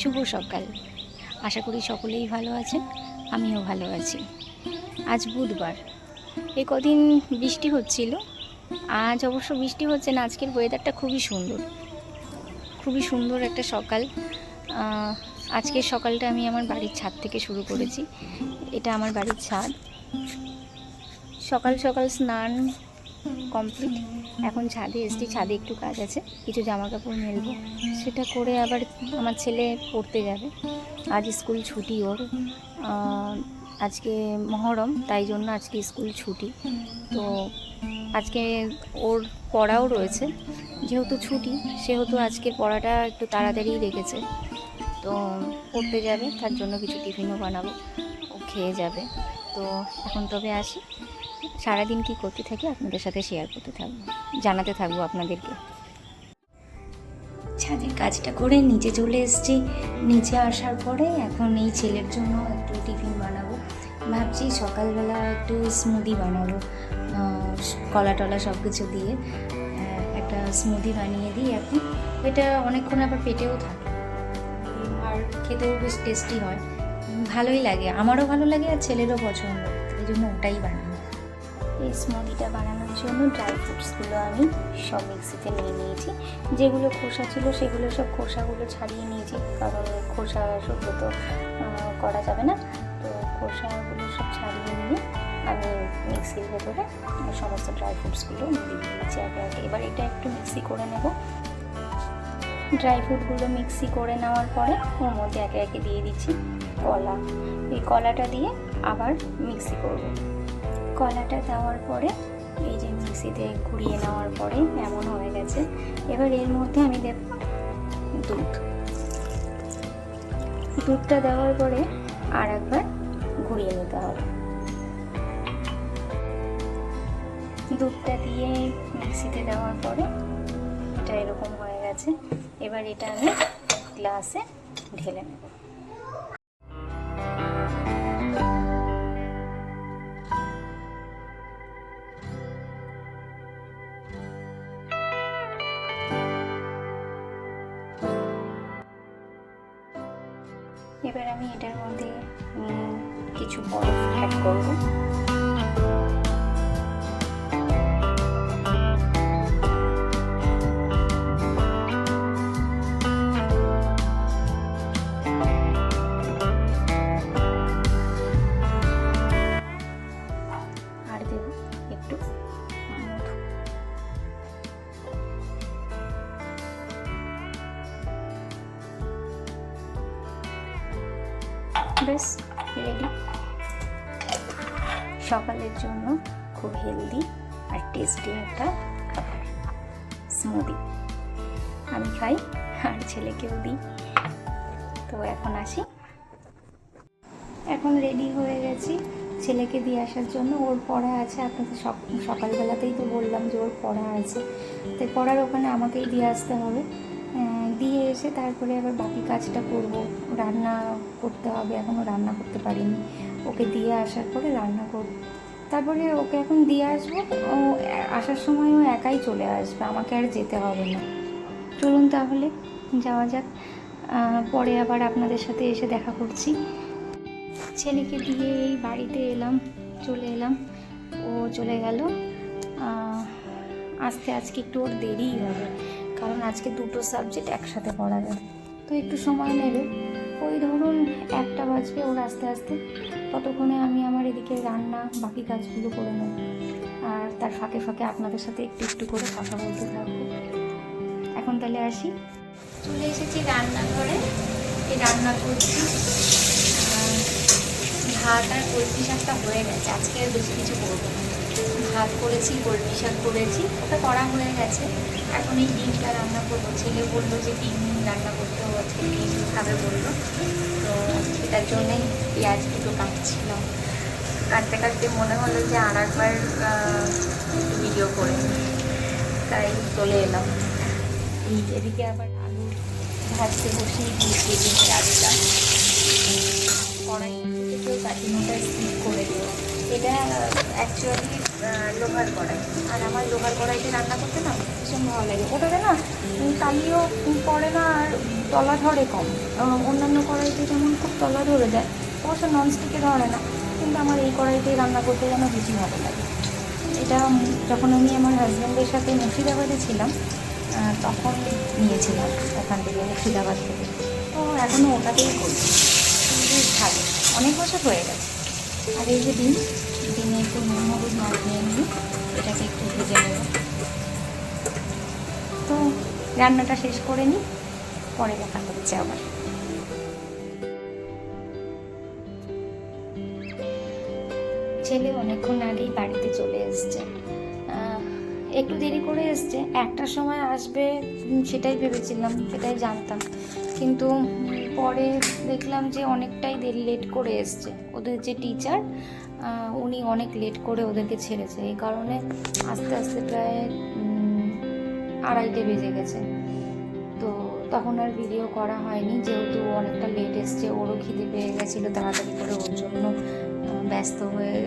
শুভ সকাল। আশা করি সকলেই ভালো আছেন, আমিও ভালো আছি। আজ বুধবার। এ কদিন বৃষ্টি হচ্ছিল। আজ অবশ্য বৃষ্টি হচ্ছে না, আজকের ওয়েদারটা খুবই সুন্দর। খুবই সুন্দর একটা সকাল। আজকের সকালটা আমি আমার বাড়ির ছাদ থেকে শুরু করেছি। এটা আমার বাড়ির ছাদ। সকাল সকাল স্নান কমপ্লিট এখন ছাদে এসছি, ছাদে একটু কাজ আছে, কিছু জামা কাপড় মেলবো। সেটা করে আবার আমার ছেলে পড়তে যাবে। আজ স্কুল ছুটি ওর। আজকে মহরম, তাই জন্য আজকে স্কুল ছুটি। তো আজকে ওর পড়াও রয়েছে। যেহেতু ছুটি, সেহেতু আজকে পড়াটা একটু তাড়াতাড়ি রেখেছে। তো পড়তে যাবে, তার জন্য কিছু টিফিনও বানাবো। ও খেয়ে যাবে। তো এখন তবে আসি। সারাদিন কি করতে থাকি আপনাদের সাথে শেয়ার করতে থাকব, জানাতে থাকব আপনাদেরকে। ছাদের কাজটা করে নিচে চলে এসেছি। নিচে আসার পরে এখন এই ছেলের জন্য একটু টিফিন বানাবো। ভাবছি সকালবেলা একটু স্মুদি বানাবো কলা টলা সব কিছু দিয়ে একটা স্মুদি বানিয়ে দিই এখন। এটা অনেকক্ষণ আবার পেটেও থাকে। আর খেতেও বেশ টেস্টি হয়। ভালোই লাগে, আমারও ভালো লাগে আর ছেলেরও পছন্দ। এই জন্য ওটাই বানানো এই স্মুদিটা বানানোর জন্য ড্রাই ফ্রুটসগুলো আমি সব মিক্সিতে নিয়ে নিয়েছি। যেগুলো খোসা ছিল সেগুলো সব খোসাগুলো ছাড়িয়ে নিয়েছি, কারণ খোসা শুদ্ধ তো করা যাবে না। তো খোসাগুলো সব ছাড়িয়ে নিয়ে আমি মিক্সির ভেতরে সমস্ত ড্রাই ফ্রুটসগুলো দিয়ে দিয়েছি আগে আগে। এবার এটা একটু মিক্সি করে নেব। ড্রাই ফ্রুটগুলো মিক্সি করে নেওয়ার পরে ওর মধ্যে একে একে দিয়ে দিচ্ছি কলা। এই কলাটা দিয়ে আবার মিক্সি করব। কলাটা দেওয়ার পরে, এই যে মিক্সিতে ঘুরিয়ে নেওয়ার পরে এমন হয়ে গেছে। এবার এর মধ্যে আমি দেব দুধ। দুধটা দেওয়ার পরে আর একবার ঘুরিয়ে নিতে হবে। দুধটা দিয়ে মিক্সিতে দেওয়ার পরে এটা এরকম হয়ে গেছে। এবার এটা আমি গ্লাসে ঢেলে নেব। এবার আমি এটার মধ্যে কিছু বরফ অ্যাড করব। বেশ রেডি সকালের জন্য খুব হেলদি আর টেস্টি একটা খাবার স্মুদি আমি খাই, আর ছেলেকেও দিই। তো এখন আসি। এখন রেডি হয়ে গেছি। ছেলেকে দিয়ে আসার জন্য ওর পড়া আছে। আপনাকে সক সকালবেলাতেই তো বললাম যে ওর পড়া আছে। তাই পড়ার ওখানে আমাকেই দিয়ে আসতে হবে। দিয়ে এসে তারপরে আবার বাকি কাজটা করব। রান্না করতে হবে এখনও রান্না করতে পারিনি। ওকে দিয়ে আসার পরে রান্না করব। তারপরে ওকে এখন দিয়ে আসব। ও আসার সময় ও একাই চলে আসবে, আমাকে আর যেতে হবে না। চলুন তাহলে, যাওয়া যাক। পরে আবার আপনাদের সাথে এসে দেখা করছি। ছেলেকে দিয়ে এই বাড়িতে এলাম, চলে এলাম। ও চলে গেল। আসতে আজকে একটু ওর দেরিই হবে। কারণ আজকে দুটো সাবজেক্ট একসাথে পড়াবে তো একটু সময় নেবে। ওই ধরুন একটা বাজবে ওর আস্তে আস্তে। ততক্ষণে আমি আমার এদিকে রান্না, বাকি কাজগুলো করে নেব। আর তার ফাঁকে ফাঁকে আপনাদের সাথে একটু একটু করে কথা বলতে থাকব। এখন তাহলে আসি। চলে এসেছি রান্নাঘরে। এই রান্না করছি। ভাত আর কলমি শাকটা হয়ে গেছে। আজকে আর বেশি কিছু করব ভাত করেছি, কলমি শাক করেছি। ওটা করা হয়ে গেছে। এখন এই ডিমটা রান্না করব। ছেলে বলল যে ডিম রান্না করতে আজকে ডিম খাবে বলল। তো সেটার জন্যই পেঁয়াজ দুটো কাটছিলাম। কাটতে কাটতে মনে হলো যে আর একবার ভিডিও করে তাই চলে এলাম। এদিকে আবার আলু ভাজতে বসিয়ে দিয়েছি ডিমের আলুটা। কড়াই থেকে কেউ কাঠিমোটা স্কিপ করে দিও এটা অ্যাকচুয়ালি লোহার কড়াই। আর আমার লোহার কড়াইতে রান্না করতে না ভীষণ ভালো লাগে। ওটাতে না কালিও পড়ে না আর তলা ধরে কম। অন্যান্য কড়াইতে যেমন খুব তলা ধরে যায়, অবশ্য ননস্টিকে ধরে না, কিন্তু আমার এই কড়াইতেই রান্না করতে যেন বেশি ভালো লাগে। এটা যখন আমি আমার হাজব্যান্ডের সাথে মুর্শিদাবাদে ছিলাম তখন নিয়েছিলাম ওখান থেকে, মুর্শিদাবাদ থেকে। তো এখনও ওটাতেই করি। ভালো, অনেক বছর হয়ে গেছে। আর এই যে ডিম, ডিমে একটু নুন হলুদ মাখিয়ে নিই এটাকে একটু ভেজে নেব। তো রান্নাটা শেষ করে নিই, পরে দেখা হচ্ছে আবার। ছেলে অনেকক্ষণ আগেই বাড়িতে চলে এসছে। একটু দেরি করে এসছে একটার সময় আসবে সেটাই ভেবেছিলাম, সেটাই জানতাম। কিন্তু পরে দেখলাম যে অনেকটাই দেরি লেট করে এসছে। ওদের যে টিচার উনি অনেক লেট করে ওদেরকে ছেড়েছে। এই কারণে আস্তে আস্তে প্রায় আড়াইটে বেজে গেছে। তো তখন আর ভিডিও করা হয়নি। যেহেতু অনেকটা লেট এসছে, ওরও খিদে পেয়ে গেছিল তাড়াতাড়ি করে। ওর জন্য ব্যস্ত হয়ে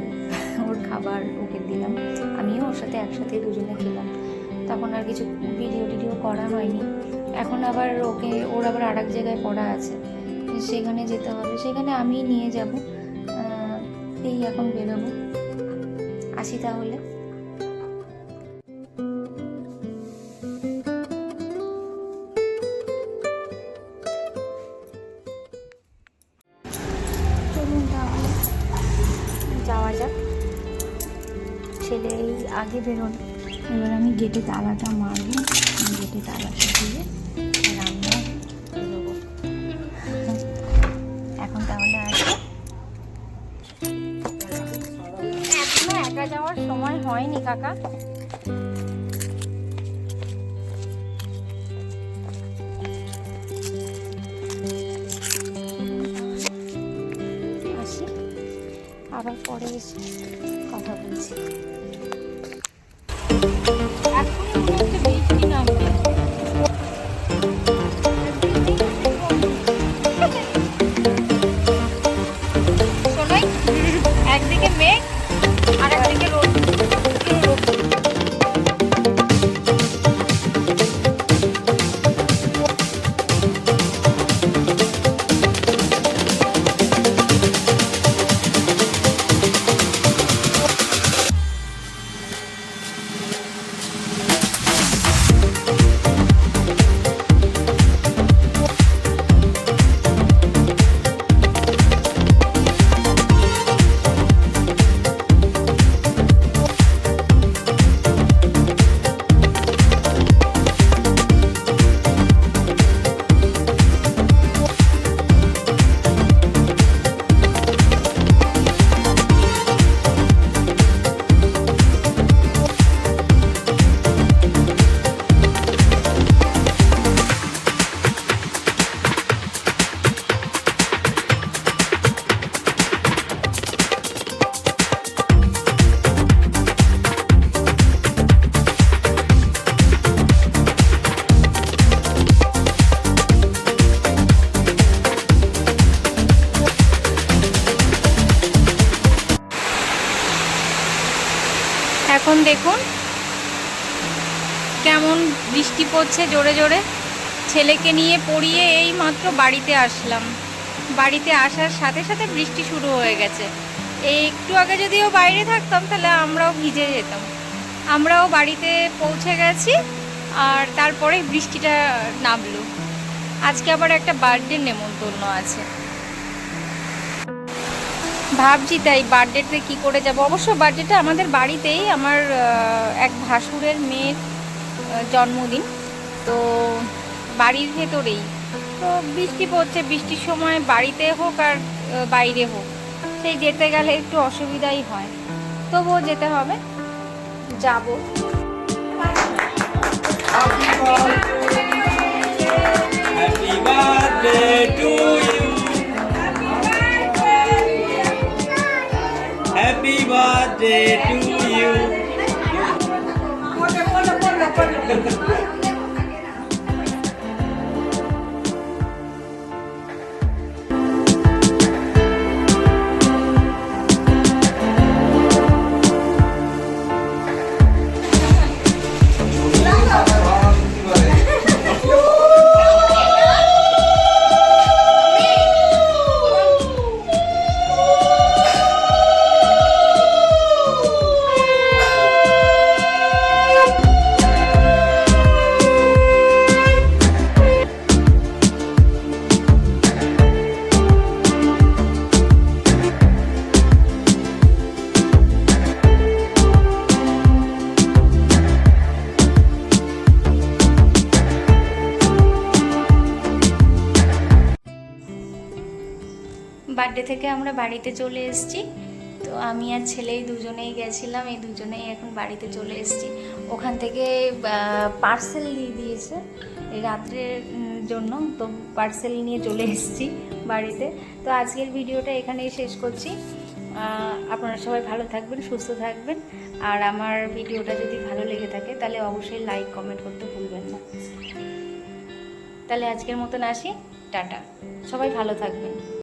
ওর খাবার ওকে দিলাম। আমিও ওর সাথে একসাথে দুজনে খেলাম। তখন আর কিছু ভিডিও টিডিও করা হয়নি। এখন আবার ওকে, ওর আবার আর এক জায়গায় পড়া আছে। সেখানে যেতে হবে। সেখানে আমি নিয়ে যাব। এই এখন বেরোবো। আসি তাহলে। যাওয়া যাক। আগে বেরোন। এবার আমি গেটে তালাটা মারবো। গেটে তালাটা দিয়ে হয়নি কাকা। আবার পরে এসে কথা বলছি। এখন দেখুন, কেমন বৃষ্টি পড়ছে জোরে জোরে। ছেলেকে নিয়ে পড়িয়ে এই মাত্র বাড়িতে আসলাম। বাড়িতে আসার সাথে সাথে বৃষ্টি শুরু হয়ে গেছে। এই একটু আগে যদিও বাইরে থাকতাম, তাহলে আমরাও ভিজে যেতাম। আমরাও বাড়িতে পৌঁছে গেছি আর তারপরে বৃষ্টিটা নামলো। আজকে আবার একটা বার্থডে নেমন্তন্ন আছে। ভাবছি তাই বার্থডেতে কি করে যাব? অবশ্য বার্থডেটা আমাদের বাড়িতেই আমার এক ভাসুরের মেয়ের জন্মদিন। তো বাড়ির ভেতরেই। তো বৃষ্টি পড়ছে, বৃষ্টির সময় বাড়িতে হোক আর বাইরে হোক, সেই যেতে গেলে একটু অসুবিধাই হয়। তবুও যেতে হবে, যাব। Happy birthday to you. Birthday to you. Birthday থেকে আমরা বাড়িতে চলে এসেছি। তো আমি আর ছেলেই দুজনেই গেছিলাম, এই দুজনেই এখন বাড়িতে চলে এসেছি। ওখান থেকে পার্সেল দিয়ে দিয়েছে রাত্রের জন্য। তো পার্সেল নিয়ে চলে এসেছি বাড়িতে। তো আজকের ভিডিওটা এখানেই শেষ করছি। আপনারা সবাই ভালো থাকবেন, সুস্থ থাকবেন। আর আমার ভিডিওটা যদি ভালো লেগে থাকে, তাহলে অবশ্যই লাইক কমেন্ট করতে ভুলবেন না। তাহলে আজকের মতন আসি। টাটা। সবাই ভালো থাকবেন।